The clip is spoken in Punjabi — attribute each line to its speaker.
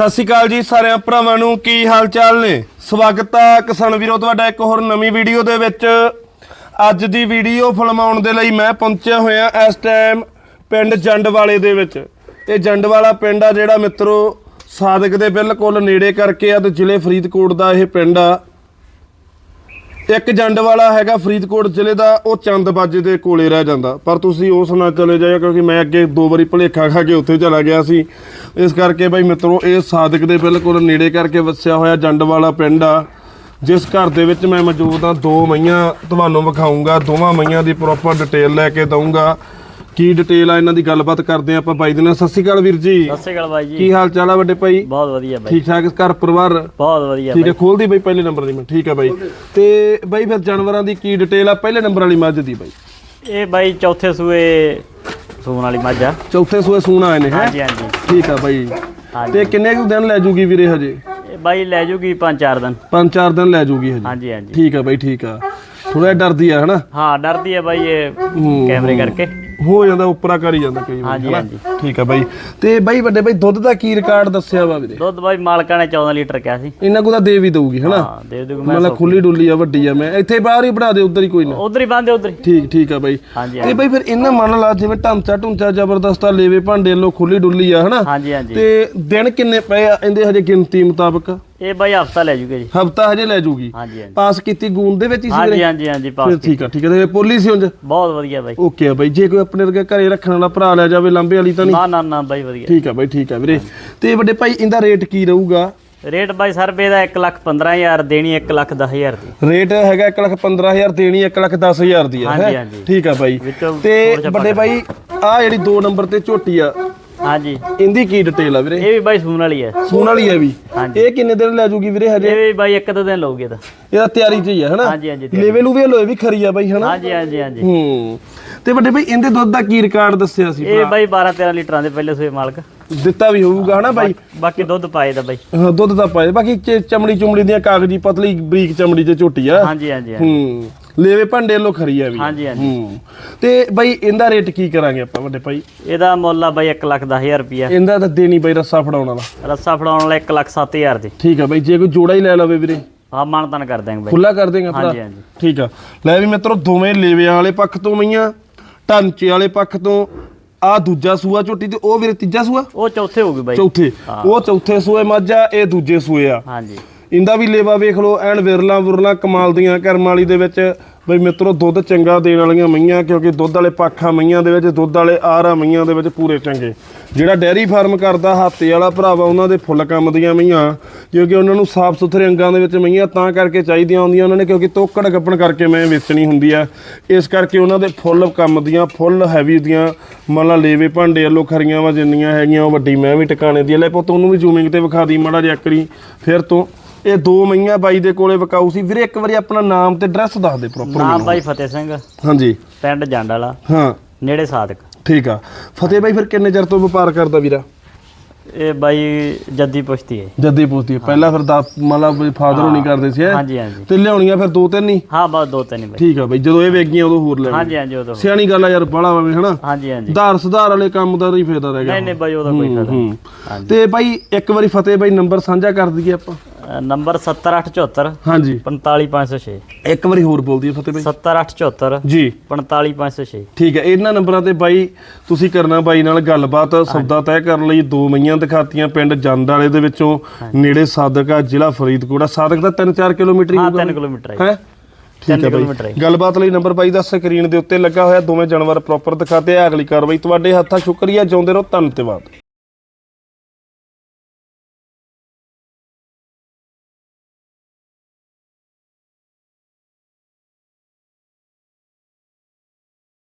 Speaker 1: ਸਤਿ ਸ਼੍ਰੀ ਅਕਾਲ ਜੀ ਸਾਰਿਆਂ ਭਰਾਵਾਂ ਨੂੰ, ਕੀ ਹਾਲ ਚਾਲ ਨੇ? ਸਵਾਗਤ ਆ ਕਿਸਾਨ ਵੀਰੋ, ਤੁਹਾਡਾ ਇੱਕ ਹੋਰ ਨਵੀਂ ਵੀਡੀਓ ਦੇ ਵਿੱਚ। ਅੱਜ ਦੀ ਵੀਡੀਓ ਫਿਲਮਾਉਣ ਦੇ ਲਈ ਮੈਂ ਪਹੁੰਚਿਆ ਹੋਇਆ ਇਸ ਟਾਈਮ ਪਿੰਡ ਜੰਡਵਾਲੇ ਦੇ ਵਿੱਚ। ਇਹ ਜੰਡਵਾਲਾ ਪਿੰਡ ਆ ਜਿਹੜਾ ਮਿੱਤਰੋ, ਸਾਦਕ ਦੇ ਬਿਲਕੁਲ ਨੇੜੇ ਕਰਕੇ ਆ ਤੇ ਜ਼ਿਲ੍ਹੇ ਫਰੀਦਕੋਟ ਦਾ ਇਹ ਪਿੰਡ ਆ। ਇੱਕ ਜੰਡ ਵਾਲਾ ਹੈਗਾ ਫਰੀਦਕੋਟ ਜ਼ਿਲ੍ਹੇ ਦਾ, ਉਹ ਚੰਦਬਾਜੇ ਦੇ ਕੋਲੇ ਰਹਿ ਜਾਂਦਾ। ਪਰ ਤੁਸੀਂ ਉਸ ਨਾਲ ਚਲੇ ਜਾਇਓ, ਕਿਉਂਕਿ ਮੈਂ ਅੱਗੇ ਦੋ ਵਾਰੀ ਭਲੇਖਾ ਖਾ ਕੇ ਉੱਥੇ ਚਲਾ ਗਿਆ ਸੀ। ਇਸ ਕਰਕੇ ਬਾਈ ਮਿੱਤਰੋ, ਇਹ ਸਾਦਕ ਦੇ ਬਿਲਕੁਲ ਨੇੜੇ ਕਰਕੇ ਵਸਿਆ ਹੋਇਆ ਜੰਡ ਵਾਲਾ ਪਿੰਡ ਆ। ਜਿਸ ਘਰ ਦੇ ਵਿੱਚ ਮੈਂ ਮੌਜੂਦ ਆ, ਦੋ ਮਈਆਂ ਤੁਹਾਨੂੰ ਵਿਖਾਉਂਗਾ ਦੋਵਾਂ ਮਈਆਂ ਦੀ ਪ੍ਰੋਪਰ ਡਿਟੇਲ ਲੈ ਕੇ ਦਊਂਗਾ। ਕੀ ਡਿਟੇਲ ਆ ਇਹਨਾਂ ਦੀ ਗੱਲਬਾਤ ਕਰਦੇ ਆ ਆਪਾਂ ਬਾਈ ਦੇ ਨਾਲ। ਸਤਿ ਸ਼੍ਰੀ ਅਕਾਲ ਵੀਰ ਜੀ।
Speaker 2: ਸਤਿ ਸ਼੍ਰੀ ਅਕਾਲ ਬਾਈ ਜੀ।
Speaker 1: ਕੀ ਹਾਲ ਚਾਲ ਆ ਵੱਡੇ ਭਾਈ?
Speaker 2: ਬਹੁਤ ਵਧੀਆ ਬਾਈ।
Speaker 1: ਠੀਕ ਠਾਕ ਘਰ ਪਰਿਵਾਰ?
Speaker 2: ਬਹੁਤ ਵਧੀਆ
Speaker 1: ਠੀਕ ਹੈ ਖੋਲਦੀ ਬਈ ਪਹਿਲੇ ਨੰਬਰ ਦੀ ਮੈਂ। ਠੀਕ ਹੈ ਬਾਈ। ਤੇ ਬਾਈ ਫਿਰ ਜਾਨਵਰਾਂ ਦੀ ਕੀ ਡਿਟੇਲ ਆ? ਪਹਿਲੇ ਨੰਬਰ ਵਾਲੀ ਮੱਝ ਦੀ ਬਾਈ।
Speaker 2: ਇਹ ਬਾਈ ਚੌਥੇ ਸੂਏ ਸੂਣ ਵਾਲੀ ਮੱਝ ਆ।
Speaker 1: ਚੌਥੇ ਸੂਏ ਸੂਣ ਆਏ ਨੇ ਹੈ?
Speaker 2: ਹਾਂਜੀ ਹਾਂਜੀ।
Speaker 1: ਠੀਕ ਆ ਬਾਈ। ਤੇ ਕਿੰਨੇ ਕੁ ਦਿਨ ਲੈ ਜੂਗੀ ਵੀਰੇ ਹਜੇ?
Speaker 2: ਬਾਈ ਲੈ ਜੂਗੀ ਪੰਜ ਚਾਰ ਦਿਨ।
Speaker 1: ਪੰਜ ਚਾਰ ਦਿਨ ਲੈ ਜੂਗੀ ਹਜੇ।
Speaker 2: ਹਾਂਜੀ ਹਾਂਜੀ।
Speaker 1: ਠੀਕ ਆ ਬਾਈ ਠੀਕ ਆ। ਥੋੜਾ ਡਰਦੀ ਆ ਹਨਾ?
Speaker 2: ਹਾਂ ਡਰਦੀ ਹੈ ਬਾਈ ਇਹ। ਕੈਮਰੇ ਕਰਕੇ।
Speaker 1: ਹੋ ਜਾਂਦਾ ਉੱਪਰਾ ਕਰੀ ਜਾਂਦਾ ਕਈ ਵਾਰ
Speaker 2: ਹਾਂਜੀ
Speaker 1: ਹਨਾ?
Speaker 2: ਹਾਂਜੀ।
Speaker 1: ਠੀਕ ਆ ਬਾਈ। ਤੇ ਬਾਈ ਵੱਡੇ ਬਾਈ ਦੁੱਧ ਦਾ ਕੀ ਰਿਕਾਰਡ ਦੱਸਿਆ ਵਾ ਵੀਰੇ?
Speaker 2: ਦੁੱਧ ਬਾਈ ਮਾਲਕਾਂ ਨੇ 14 ਲੀਟਰ ਕਿਹਾ ਸੀ।
Speaker 1: ਇਹਨਾਂ ਕੋ ਤਾਂ ਦੇ ਵੀ ਦਊਗੀ ਹਨਾ?
Speaker 2: ਹਾਂ ਦੇ ਦੂਗਾ ਮੈਂ
Speaker 1: ਮਤਲਬ ਖੁੱਲੀ ਡੁੱਲੀ ਆ ਵੱਡੀ ਆ ਮੈਂ। ਇੱਥੇ ਬਾਹਰ ਹੀ ਬਣਾ ਦੇ ਉਧਰ ਹੀ ਕੋਈ ਨਾ।
Speaker 2: ਉਧਰ ਹੀ ਬੰਦੇ ਉਧਰ ਹੀ।
Speaker 1: ਠੀਕ ਠੀਕ ਆ ਬਾਈ।
Speaker 2: ਹਾਂਜੀ
Speaker 1: ਤੇ ਬਾਈ ਫਿਰ ਇਹਨਾਂ ਮੰਨ ਲਾ ਜਿਵੇਂ ਢਾਂਚਾ ਢੁੰਚਾ ਜ਼ਬਰਦਸਤ ਆ ਲੇਵੇ ਭਾਂਡੇ ਲੋ ਖੁੱਲੀ ਡੁੱਲੀ ਆ ਹਨਾ?
Speaker 2: ਹਾਂਜੀ ਹਾਂਜੀ।
Speaker 1: ਤੇ ਦਿਨ ਕਿੰਨੇ ਪਏ ਆ? ਇਹਦੇ ਹਜੇ ਗਿਣਤੀ ਮੁਤਾਬਕ?
Speaker 2: ਇਹ ਬਾਈ ਹਫਤਾ ਲੈ ਜੂਗੇ ਜੀ।
Speaker 1: ਹਫਤਾ ਹਜੇ ਲੈ ਜੂਗੀ।
Speaker 2: ਹਾਂਜੀ ਹਾਂਜੀ।
Speaker 1: ਪਾਸ ਕੀਤੀ ਗੂੰਦ ਦੇ ਵਿੱਚ ਹੀ ਸੀ
Speaker 2: ਹਾਂਜੀ
Speaker 1: ਵੀਰੇ?
Speaker 2: ਹਾਂਜੀ ਹਾਂਜੀ ਪਾਸ
Speaker 1: ਠੀਕ ਆ ਠੀਕ ਆ। ਤੇ ਪੋਲੀ ਸੀ ਉਂਝ?
Speaker 2: ਬਹੁਤ ਵਧੀਆ ਬਾਈ।
Speaker 1: ਓਕੇ ਆ ਬਾਈ। ਜੇ ਕੋਈ ਆਪਣੇ ਵਰਗੇ ਘਰੇ ਰੱਖਣ ਵਾਲਾ ਭਰਾ ਲੈ ਜਾਵੇ ਲਾਂਬੇ ਵਾਲੀ ਤਾਂ ਨਹੀਂ?
Speaker 2: ਨਾ ਨਾ ਨਾ ਬਾਈ ਵਧੀਆ।
Speaker 1: ਠੀਕ ਆ ਬਾਈ ਠੀਕ ਆ ਵੀਰੇ। ਤੇ ਵੱਡੇ ਭਾਈ ਇਹਦਾ ਰੇਟ ਕੀ ਰਹੂਗਾ?
Speaker 2: ਰੇਟ ਬਾਈ ਸਰਵੇ ਦਾ 1 ਲੱਖ 15000 ਦੇਣੀ 1 ਲੱਖ 10000 ਦੀ।
Speaker 1: ਰੇਟ ਹੈਗਾ 1 ਲੱਖ 15000 ਦੇਣੀ 1 ਲੱਖ 10000 ਦੀ ਆ
Speaker 2: ਹਾਂਜੀ,
Speaker 1: ਹੈਂ?
Speaker 2: ਹਾਂਜੀ।
Speaker 1: ਠੀਕ ਆ ਬਾਈ। ਤੇ ਵੱਡੇ ਭਾਈ ਆ ਜਿਹੜੀ 2 ਨੰਬਰ ਤੇ ਝੋਟੀ ਆ
Speaker 2: ਹਾਂਜੀ।
Speaker 1: ਇਹਦੀ ਕੀ ਡਿਟੇਲ ਆ ਵੀਰੇ?
Speaker 2: ਇਹ ਵੀ ਬਾਈ ਸੂਣ ਵਾਲੀ ਹੈ।
Speaker 1: ਸੂਣ ਵਾਲੀ ਹੈ ਵੀ?
Speaker 2: ਹਾਂਜੀ।
Speaker 1: ਇਹ ਕਿੰਨੇ ਦਿਨ ਲੈ ਜੂਗੀ ਵੀਰੇ ਹਜੇ?
Speaker 2: ਇਹ ਵੀ ਬਾਈ ਇੱਕ ਦੋ ਦਿਨ ਲਊਗੀ ਇਹਦਾ
Speaker 1: ਇਹਦਾ ਤਿਆਰੀ ਚ ਹੀ ਹੈ ਹਨਾ?
Speaker 2: ਹਾਂਜੀ ਹਾਂਜੀ ਤਿਆਰੀ।
Speaker 1: ਲੈਵਲ ਵੀ ਲੋਏ ਵੀ ਖਰੀ ਆ ਬਾਈ ਹਨਾ?
Speaker 2: ਹਾਂਜੀ ਹਾਂਜੀ ਹਾਂਜੀ।
Speaker 1: ਹੂੰ। ਤੇ ਵੱਡੇ ਭਾਈ ਇਹਦੇ ਦੁੱਧ ਦਾ ਕੀ ਰਿਕਾਰਡ ਦੱਸਿਆ ਸੀ
Speaker 2: ਇਹ ਬਾਈ 12 13 ਲੀਟਰਾਂ ਦੇ ਪਹਿਲੇ ਸੂਏ ਮਾਲਕ।
Speaker 1: ਦਿੱਤਾ ਵੀ ਹੋਊਗਾ ਹਨਾ ਬਾਈ?
Speaker 2: ਬਾਕੀ ਦੁੱਧ ਪਾਏ ਦਾ ਬਾਈ।
Speaker 1: ਹਾਂ ਦੁੱਧ ਤਾਂ ਪਾਏ। ਬਾਕੀ ਚ- ਚਮੜੀ ਚੁਮੜੀ ਦੀਆਂ ਕਾਗਜ਼ੀ ਪਤਲੀ ਬਰੀਕ ਚਮੜੀ ਤੇ ਝੋਟੀ ਆ।
Speaker 2: ਹਾਂਜੀ ਹਾਂਜੀ ਹਾਂਜੀ।
Speaker 1: ਹੂੰ। ਲੈਵੇ ਭਾਂਡੇ ਲੋ ਖਰੀ ਆ ਵੀ।
Speaker 2: ਹਾਂਜੀ ਹਾਂਜੀ।
Speaker 1: ਹੂੰ। ਤੇ ਬਾਈ ਇਹਦਾ ਰੇਟ ਕੀ ਕਰਾਂਗੇ ਆਪਾਂ ਵੱਡੇ ਭਾਈ?
Speaker 2: ਇਹਦਾ ਮੁੱਲ ਆ ਬਾਈ 1 ਲੱਖ 10000 ਰੁਪਿਆ
Speaker 1: ਇਹਦਾ ਤਾਂ ਦੇਣੀ ਬਾਈ ਰੱਸਾ ਫੜਾਉਣ ਵਾਲਾ।
Speaker 2: ਰੱਸਾ ਫੜਾਉਣ ਵਾਲਾ 1 ਲੱਖ 7000 ਦੀ।
Speaker 1: ਠੀਕ ਆ ਬਾਈ ਜੇ ਕੋਈ ਜੋੜਾ ਹੀ ਲੈ ਲਵੇ ਵੀਰੇ।
Speaker 2: ਹਾਂ ਮਾਨਤਨ ਕਰ ਦਾਂਗੇ ਬਾਈ।
Speaker 1: ਖੁੱਲਾ ਕਰ ਦੇਗਾ ਭਰਾ।
Speaker 2: ਹਾਂਜੀ ਹਾਂਜੀ।
Speaker 1: ਠੀਕ ਆ। ਲੈ ਵੀ ਮਿੱਤਰੋ ਦੋਵੇਂ ਲੇਵਿਆਂ ਵਾਲੇ ਪੱਖ ਤੋਂ ਮਈਆਂ ਢਾਂਚੇ ਵਾਲੇ ਪੱਖ ਤੋਂ। ਆ ਦੂਜਾ ਸੂਆ ਝੋਟੀ ਤੇ ਉਹ ਵੀਰੇ ਤੀਜਾ ਸੂਆ?
Speaker 2: ਉਹ ਚੌਥੇ ਹੋਊਗੀ ਬਾਈ।
Speaker 1: ਚੌਥੇ। ਉਹ ਚੌਥੇ ਸੂਏ ਮੱਝ ਆ ਇਹ ਦੂਜੇ ਸੂਏ ਆ।
Speaker 2: ਹਾਂਜੀ।
Speaker 1: ਇਹਦਾ ਵੀ ਲੇਵਾ ਵੇਖ ਲਓ, ਐਨ ਵਿਰਲਾ ਵਿਰਲਾ ਕਮਾਲ ਦੀਆਂ ਕਰਮ ਵਾਲੀ ਦੇ ਵਿੱਚ। ਬਈ ਮਿੱਤਰੋ, ਦੁੱਧ ਚੰਗਾ ਦੇਣ ਵਾਲੀਆਂ ਮਈਆਂ, ਕਿਉਂਕਿ ਦੁੱਧ ਵਾਲੇ ਪਾਖਾਂ ਮਈਆਂ ਦੇ ਵਿੱਚ, ਦੁੱਧ ਵਾਲੇ ਆਰਾ ਮਈਆਂ ਦੇ ਵਿੱਚ ਪੂਰੇ ਚੰਗੇ। ਜਿਹੜਾ ਡੈਰੀ ਫਾਰਮ ਕਰਦਾ, ਹਾਤੇ ਵਾਲਾ ਭਰਾਵਾ, ਉਹਨਾਂ ਦੇ ਫੁੱਲ ਕੰਮ ਦੀਆਂ ਮਈਆਂ, ਕਿਉਂਕਿ ਉਹਨਾਂ ਨੂੰ ਸਾਫ਼ ਸੁਥਰੇ ਅੰਗਾਂ ਦੇ ਵਿੱਚ ਮਈਆਂ ਤਾਂ ਕਰਕੇ ਚਾਹੀਦੀਆਂ ਹੁੰਦੀਆਂ ਉਹਨਾਂ ਨੇ, ਕਿਉਂਕਿ ਤੋਕੜ ਗੱਪਣ ਕਰਕੇ ਮੈਂ ਵੇਚਣੀ ਹੁੰਦੀ ਆ। ਇਸ ਕਰਕੇ ਉਹਨਾਂ ਦੇ ਫੁੱਲ ਕੰਮ ਦੀਆਂ, ਫੁੱਲ ਹੈਵੀ ਦੀਆਂ, ਮੰਨ ਲੇਵੇ ਭਾਂਡੇ ਵੱਲੋਂ ਖਰੀਆਂ ਵਾ ਜਿੰਨੀਆਂ ਹੈਗੀਆਂ, ਉਹ ਵੱਡੀ ਮੈਂ ਵੀ ਟਿਕਾਣੇ ਦੀ ਆ। ਲੈ ਪੁੱਤ, ਉਹਨੂੰ ਵੀ ਜ਼ੂਮਿੰਗ ਤੇ ਵਿਖਾ ਦੀ, ਮਾੜਾ ਜਿਹਾ ਕਰੀ ਫਿਰ ਤੋਂ ਇਹ ਦੋ ਮਈਆਂ ਬਾਈ ਦੇ ਕੋਲੇ ਵਿਕਾਊ ਸੀ। ਵੀਰੇ ਇੱਕ ਵਾਰੀ ਆਪਣਾ ਨਾਮ ਤੇ ਐਡਰੈਸ ਦੱਸ ਦੇ ਪ੍ਰੋਪਰ
Speaker 2: ਨਾਮ ਬਾਈ ਫਤਿਹ ਸਿੰਘ।
Speaker 1: ਹਾਂਜੀ।
Speaker 2: ਪਿੰਡ ਜੰਡ ਵਾਲਾ
Speaker 1: ਹਾਂ।
Speaker 2: ਨੇੜੇ ਸਾਦਕ।
Speaker 1: ਠੀਕ ਆ। ਫਤਿਹ ਬਾਈ ਫਿਰ ਕਿੰਨੇ ਚਿਰ ਤੋਂ ਵਪਾਰ ਕਰਦਾ ਵੀਰਾ?
Speaker 2: ਇਹ ਬਾਈ ਜੱਦੀ ਪੁਸ਼ਤੀ ਹੈ।
Speaker 1: ਜੱਦੀ ਪੁੱਛਦੀ ਪਹਿਲਾਂ ਫਿਰ ਦਾ ਮਤਲਬ ਫਾਦਰ ਹੋਣੀ ਕਰਦੇ ਸੀ ਹੈਂ?
Speaker 2: ਹਾਂਜੀ ਹਾਂਜੀ।
Speaker 1: ਤੇ ਲਿਆਉਣੀਆਂ ਫਿਰ ਦੋ ਤਿੰਨ ਹੀ?
Speaker 2: ਹਾਂ ਬਸ ਦੋ ਤਿੰਨ ਹੀ ਬਾਈ।
Speaker 1: ਠੀਕ ਆ ਬਾਈ ਜਦੋਂ ਇਹ ਵੇਗੀਆਂ ਉਦੋਂ ਹੋਰ ਲੈ
Speaker 2: ਹਾਂਜੀ ਹਾਂਜੀ ਉਦੋਂ
Speaker 1: ਸਿਆਣੀ ਗੱਲ ਆ ਯਾਰ ਬੜਾ ਵੇ ਹਨਾ?
Speaker 2: ਹਾਂਜੀ ਹਾਂਜੀ।
Speaker 1: ਧਾਰ ਸੁਧਾਰ ਵਾਲੇ ਕੰਮ ਦਾ ਹੀ ਫਾਇਦਾ ਰਹਿ ਗਿਆ।
Speaker 2: ਨਹੀਂ ਨਹੀਂ ਬਾਈ ਉਹਦਾ ਕੋਈ ਫਾਇਦਾ ਨਹੀਂ।
Speaker 1: ਹੂੰ ਤੇ ਬਾਈ ਇੱਕ ਵਾਰੀ ਫਤਿਹ ਬਾਈ ਨੰਬਰ ਸਾਂਝਾ ਕਰ ਦਈਏ ਆਪਾਂ।
Speaker 2: ਨੰਬਰ 70874
Speaker 1: ਹਾਂਜੀ।
Speaker 2: 45506
Speaker 1: ਇੱਕ ਵਾਰੀ ਹੋਰ ਬੋਲ ਦਈਏ ਫਤਿਹ ਬਾਈ
Speaker 2: 70874
Speaker 1: ਜੀ।
Speaker 2: 45506
Speaker 1: ਠੀਕ ਹੈ ਇਹਨਾਂ ਨੰਬਰਾਂ ਤੇ ਬਾਈ ਤੁਸੀਂ ਕਰਨਾ ਬਾਈ ਨਾਲ ਗੱਲਬਾਤ ਸੌਦਾ ਤੈਅ ਕਰਨ ਲਈ ਦੋ ਮਈਆਂ ਦਿਖਾਤੀਆਂ ਪਿੰਡ ਜੰਡ ਵਾਲੇ ਦੇ ਵਿੱਚੋਂ ਨੇੜੇ ਸਾਦਕ ਜ਼ਿਲ੍ਹਾ ਫਰੀਦਕੋਟ ਆ। ਸਾਦਕ ਦਾ 3-4 ਕਿਲੋਮੀਟਰ ਹੀ
Speaker 2: ਹਾਂ
Speaker 1: ਹੋਊਗਾ
Speaker 2: 3 ਕਿਲੋਮੀਟਰ ਹੈ
Speaker 1: ਠੀਕ
Speaker 2: ਹੈ।
Speaker 1: ਬਾਈ। ਗੱਲਬਾਤ ਲਈ ਨੰਬਰ ਬਾਈ ਦਾ ਸਕਰੀਨ ਦੇ ਉੱਤੇ ਲੱਗਾ ਹੋਇਆ ਦੋਵੇਂ ਜਾਨਵਰ ਪ੍ਰੋਪਰ ਦਿਖਾਤੇ ਆ ਅਗਲੀ ਕਾਰਵਾਈ ਤੁਹਾਡੇ ਹੱਥਾਂ ਸ਼ੁਕਰੀਆ ਜਿਉਂਦੇ ਰਹੋ ਧੰਨਵਾਦ।